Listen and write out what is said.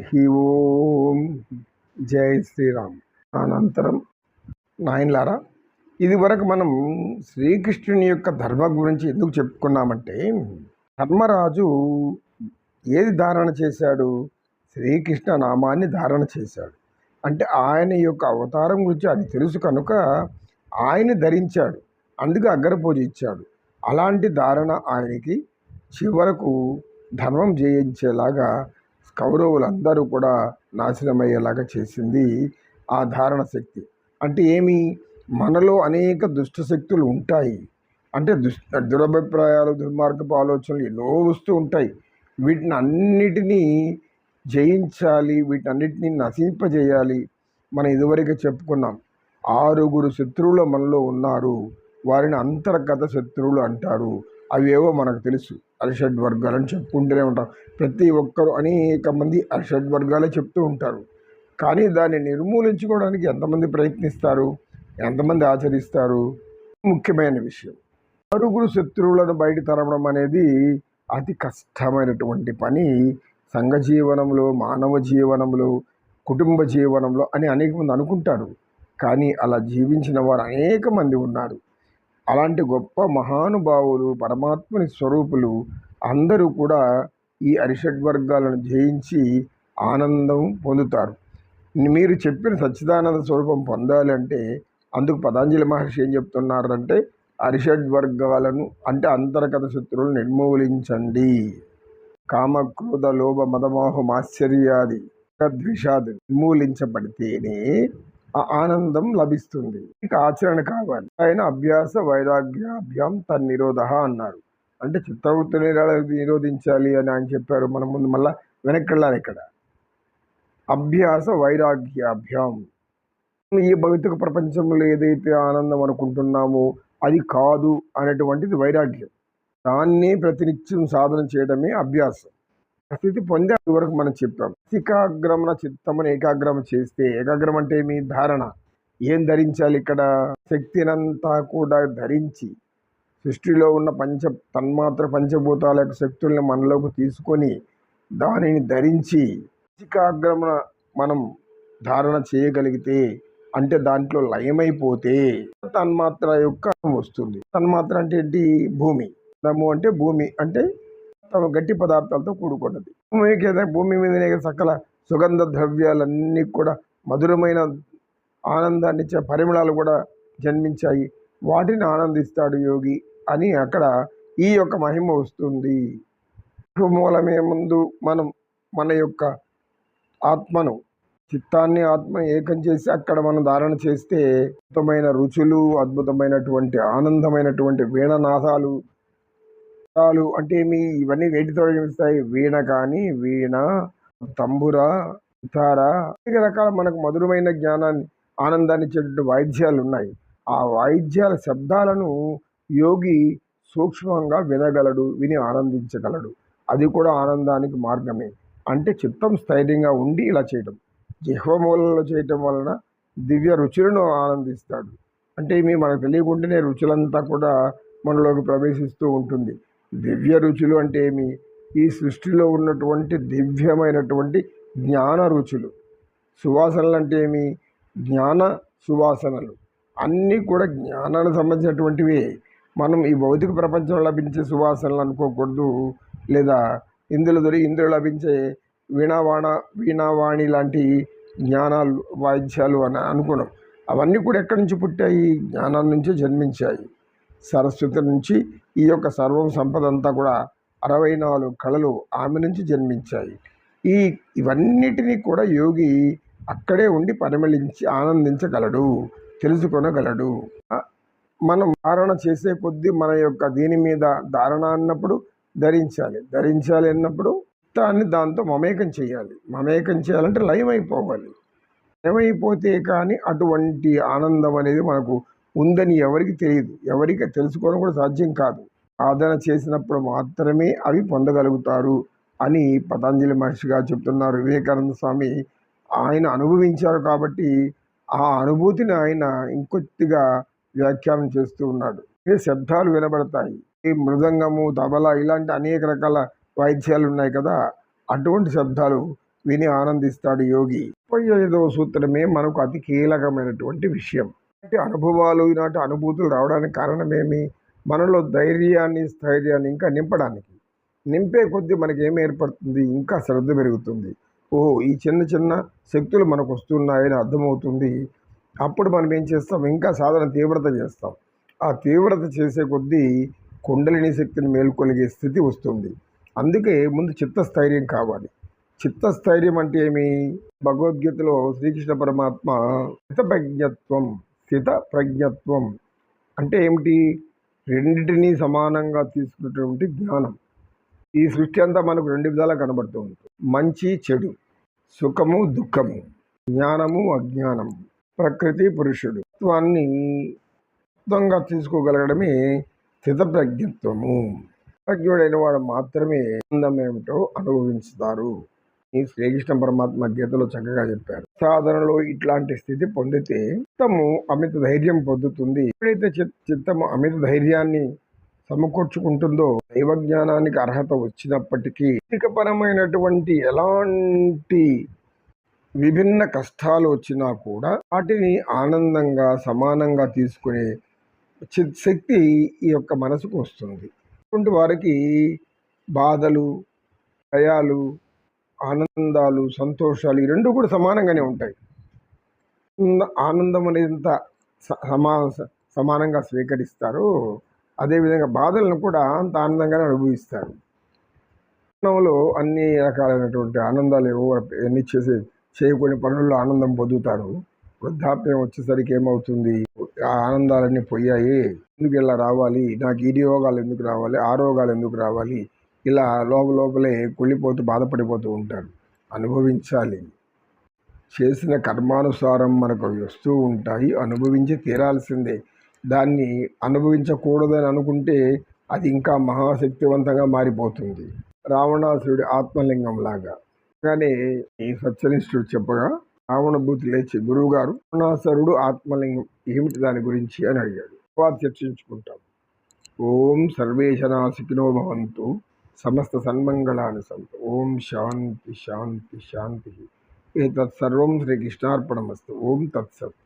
హి ఓం. జై శ్రీరామ్. అనంతరం నాయన్లారా ఇది వరకు మనం శ్రీకృష్ణుని యొక్క ధర్మం గురించి ఎందుకు చెప్పుకున్నామంటే ధర్మరాజు ఏది ధారణ చేశాడు? శ్రీకృష్ణ నామాన్ని ధారణ చేశాడు. అంటే ఆయన యొక్క అవతారం గురించి అది తెలుసు కనుక ఆయన ధరించాడు. అందుకే అగ్రపూజ ఇచ్చాడు. అలాంటి ధారణ ఆయనకి చివరకు ధర్మం జయించేలాగా కౌరవులందరూ కూడా నాశనమయ్యేలాగా చేసింది ఆ ధారణ శక్తి. అంటే ఏమి? మనలో అనేక దుష్ట శక్తులు ఉంటాయి. అంటే దుష్ దురభిప్రాయాలు దుర్మార్గపు ఆలోచనలు ఎన్నో వస్తూ ఉంటాయి. వీటిని అన్నిటినీ జయించాలి వీటన్నిటిని నశింపజేయాలి మనం ఇదివరకు చెప్పుకున్నాం. ఆరుగురు శత్రువులు మనలో ఉన్నారు. వారిని అంతర్గత శత్రువులు అంటారు. అవేవో మనకు తెలుసు. అరిషడ్ వర్గాలని చెప్పుకుంటూనే ఉంటారు. ప్రతి ఒక్కరు అనేక మంది అరిషడ్ వర్గాలే చెప్తూ ఉంటారు. కానీ దాన్ని నిర్మూలించుకోవడానికి ఎంతమంది ప్రయత్నిస్తారు? ఎంతమంది ఆచరిస్తారు? ముఖ్యమైన విషయం. పరుగురు శత్రువులను బయట తరవడం అనేది అతి కష్టమైనటువంటి పని. సంఘ జీవనంలో మానవ జీవనంలో కుటుంబ జీవనంలో అని అనేక మంది అనుకుంటారు. కానీ అలా జీవించిన వారు అనేక మంది ఉన్నారు. అలాంటి గొప్ప మహానుభావులు పరమాత్మని స్వరూపులు అందరూ కూడా ఈ అరిషడ్ వర్గాలను జయించి ఆనందం పొందుతారు. మీరు చెప్పిన సచ్చిదానంద స్వరూపం పొందాలి అంటే అందుకు పతాంజలి మహర్షి ఏం చెప్తున్నారంటే అరిషడ్ వర్గాలను అంటే అంతర్గత శత్రువులను నిర్మూలించండి. కామ క్రోధ లోభ మదమోహం ఆశ్చర్యాది ద్వేషాది నిర్మూలించబడితేనే ఆనందం లభిస్తుంది. ఇక ఆచరణ కావాలి. ఆయన అభ్యాస వైరాగ్యాభ్యాం తన్ నిరోధ అన్నారు. అంటే చిత్తవృత్తిని నిరోధించాలి అని ఆయన చెప్పారు. మనం ముందు మళ్ళీ వెనక్కి వెళ్ళాలి ఇక్కడ. అభ్యాస వైరాగ్యాభ్యాం. ఈ భౌతిక ప్రపంచంలో ఏదైతే ఆనందం అనుకుంటున్నామో అది కాదు అనేటువంటిది వైరాగ్యం. దాన్నే ప్రతినిత్యం సాధన చేయడమే అభ్యాసం. స్థితి పొందే వరకు మనం చెప్పాం. ఏకాగ్రమణ చిత్తమును ఏకాగ్రమ చేస్తే ఏకాగ్రం అంటే మీ ధారణ. ఏం ధరించాలి ఇక్కడ? శక్తినంతా కూడా ధరించి సృష్టిలో ఉన్న పంచ తన్మాత్ర పంచభూతాల యొక్క శక్తుల్ని మనలోకి తీసుకొని దానిని ధరించి ఏకాగ్రమణ మనం ధారణ చేయగలిగితే అంటే దాంట్లో లయమైపోతే తన్మాత్ర యొక్క వస్తుంది. తన్మాత్ర అంటే ఏంటి? భూమి. దమ్ము అంటే భూమి. అంటే గట్టి పదార్థాలతో కూడుకున్నది. భూమి మీదనే సకల సుగంధ ద్రవ్యాలన్నీ కూడా మధురమైన ఆనందాన్ని ఇచ్చే పరిమళాలు కూడా జన్మించాయి. వాటిని ఆనందిస్తాడు యోగి అని అక్కడ ఈ యొక్క మహిమ వస్తుంది. మూలమే ముందు మనం మన యొక్క ఆత్మను చిత్తాన్ని ఆత్మ ఏకం చేసి అక్కడ మనం ధారణ చేస్తే అద్భుతమైన రుచులు అద్భుతమైనటువంటి ఆనందమైనటువంటి వీణనాదాలు తాలు అంటే మీ ఇవన్నీ వేటితో జన్మిస్తాయి వీణ కానీ వీణ తంబుర ఇతార అనేక రకాల మనకు మధురమైన జ్ఞానాన్ని ఆనందాన్ని ఇచ్చేటువంటి వాయిద్యాలు ఉన్నాయి. ఆ వాయిద్యాల శబ్దాలను యోగి సూక్ష్మంగా వినగలడు విని ఆనందించగలడు. అది కూడా ఆనందానికి మార్గమే. అంటే చిత్తం స్థైర్యంగా ఉండి ఇలా చేయటం. జిహ్వమూలలో చేయటం వలన దివ్య రుచులను ఆనందిస్తాడు. అంటే మీ మనకు తెలియకుండానే రుచులంతా కూడా మనలోకి ప్రవేశిస్తూ ఉంటుంది. దివ్య రుచులు అంటే ఏమి? ఈ సృష్టిలో ఉన్నటువంటి దివ్యమైనటువంటి జ్ఞాన రుచులు. సువాసనలు అంటే ఏమి? జ్ఞాన సువాసనలు. అన్నీ కూడా జ్ఞానానికి సంబంధించినటువంటివి. మనం ఈ భౌతిక ప్రపంచంలో లభించే సువాసనలు అనుకోకూడదు. లేదా ఇందులో దొరికి ఇందులో లభించే వీణావాణ వీణావాణి లాంటి జ్ఞానాలు వాయిద్యాలు అని అనుకున్నాం. అవన్నీ కూడా ఎక్కడి నుంచి పుట్టాయి? జ్ఞానం నుంచే జన్మించాయి. సరస్వతి నుంచి ఈ యొక్క సర్వం సంపద అంతా కూడా అరవై నాలుగు కళలు ఆమె నుంచి జన్మించాయి. ఈ ఇవన్నిటినీ కూడా యోగి అక్కడే ఉండి పరిమళించి ఆనందించగలడు తెలుసుకొనగలడు. మనం ధారణ చేసే కొద్దీ మన యొక్క దీని మీద ధారణ అన్నప్పుడు ధరించాలి. ధరించాలి అన్నప్పుడు చిత్తాన్ని దాంతో మమేకం చేయాలి. మమేకం చేయాలంటే లయమైపోవాలి. లయమైపోతే కానీ అటువంటి ఆనందం అనేది మనకు ఉందని ఎవరికి తెలియదు. ఎవరికి తెలుసుకోవడం కూడా సాధ్యం కాదు. ఆదరణ చేసినప్పుడు మాత్రమే అవి పొందగలుగుతారు అని పతంజలి మహర్షిగా చెప్తున్నారు. వివేకానంద స్వామి ఆయన అనుభవించారు కాబట్టి ఆ అనుభూతిని ఆయన ఇంకొద్దిగా వ్యాఖ్యానం చేస్తూ ఉన్నాడు. ఏ శబ్దాలు వినబడతాయి? ఈ మృదంగము తబలా ఇలాంటి అనేక రకాల వాయిద్యాలు ఉన్నాయి కదా అటువంటి శబ్దాలు విని ఆనందిస్తాడు యోగి. ముప్పై ఐదవ సూత్రమే మనకు అతి కీలకమైనటువంటి విషయం. అనుభవాలు ఇలాంటి అనుభూతులు రావడానికి కారణమేమి? మనలో ధైర్యాన్ని స్థైర్యాన్ని ఇంకా నింపడానికి. నింపే కొద్దీ మనకి ఏం ఏర్పడుతుంది? ఇంకా శ్రద్ధ పెరుగుతుంది. ఓహో ఈ చిన్న చిన్న శక్తులు మనకు వస్తున్నాయని అర్థమవుతుంది. అప్పుడు మనం ఏం చేస్తాం? ఇంకా సాధన తీవ్రత చేస్తాం. ఆ తీవ్రత చేసే కొద్దీ కుండలిని శక్తిని మేల్కొలిగే స్థితి వస్తుంది. అందుకే ముందు చిత్తస్థైర్యం కావాలి. చిత్తస్థైర్యం అంటే ఏమి? భగవద్గీతలో శ్రీకృష్ణ పరమాత్మ స్థిత ప్రజ్ఞత్వం స్థిత ప్రజ్ఞత్వం అంటే ఏమిటి? రెండింటినీ సమానంగా తీసుకున్నటువంటి జ్ఞానం. ఈ సృష్టి అంతా మనకు రెండు విధాలా కనబడుతూ ఉంటుంది. మంచి చెడు. సుఖము దుఃఖము. జ్ఞానము అజ్ఞానము. ప్రకృతి పురుషుడు. తత్వాన్ని మొత్తంగా తీసుకోగలగడమే స్థితప్రజ్ఞత్వము ప్రజ్ఞుడైన వాడు మాత్రమే ఆనందం ఏమిటో అనుభవించుతారు. శ్రీకృష్ణ పరమాత్మ గీతలో చక్కగా చెప్పారు. సాధనలో ఇట్లాంటి స్థితి పొందితే చిత్తము అమిత ధైర్యం పొందుతుంది. ఎప్పుడైతే చిత్- చిత్తము అమిత ధైర్యాన్ని సమకూర్చుకుంటుందో దైవ జ్ఞానానికి అర్హత వచ్చినప్పటికీ భౌతికపరమైనటువంటి ఎలాంటి విభిన్న కష్టాలు వచ్చినా కూడా వాటిని ఆనందంగా సమానంగా తీసుకునే చిత్ శక్తి ఈ యొక్క మనసుకు వస్తుంది. అటువంటి వారికి బాధలు భయాలు ఆనందాలు సంతోషాలు ఈ రెండు కూడా సమానంగానే ఉంటాయి. ఆనందం అనేది ఎంత స- సమా సమానంగా స్వీకరిస్తారో అదేవిధంగా బాధలను కూడా అంత ఆనందంగానే అనుభవిస్తారు. జీవనంలో అన్ని రకాలైనటువంటి ఆనందాలు ఏవో అన్ని చేసే చేయకూడని పనుల్లో ఆనందం పొందుతారు. వృద్ధాప్యం వచ్చేసరికి ఏమవుతుంది? ఆ ఆనందాలన్నీ పోయాయి. ఎందుకు ఇలా రావాలి? నాకు ఈ రోగాలు ఎందుకు రావాలి? ఆ రోగాలు ఎందుకు రావాలి? ఇలా లోపల లోపలే కుళ్ళిపోతూ బాధపడిపోతూ ఉంటారు. అనుభవించాలి. చేసిన కర్మానుసారం మనకు వస్తూ ఉంటాయి. అనుభవించి తీరాల్సిందే. దాన్ని అనుభవించకూడదని అనుకుంటే అది ఇంకా మహాశక్తివంతంగా మారిపోతుంది. రావణాసురుడి ఆత్మలింగం లాగా కానీ ఈ సత్యనిష్ఠుడు చెప్పగా రావణభూతి లేచి గురువు గారు రావణాసురుడు ఆత్మలింగం ఏమిటి దాని గురించి అని అడిగాడు. తర్వాత చర్చించుకుంటాం. ఓం సర్వేశనాశికినో భవంతు. సమస్త సన్మంగళాన్ని సంతు ఓం శాంతి శాంతి శాంతి ఏతత్ సర్వం శ్రీకృష్ణార్పణమస్తు ఓం తత్సత్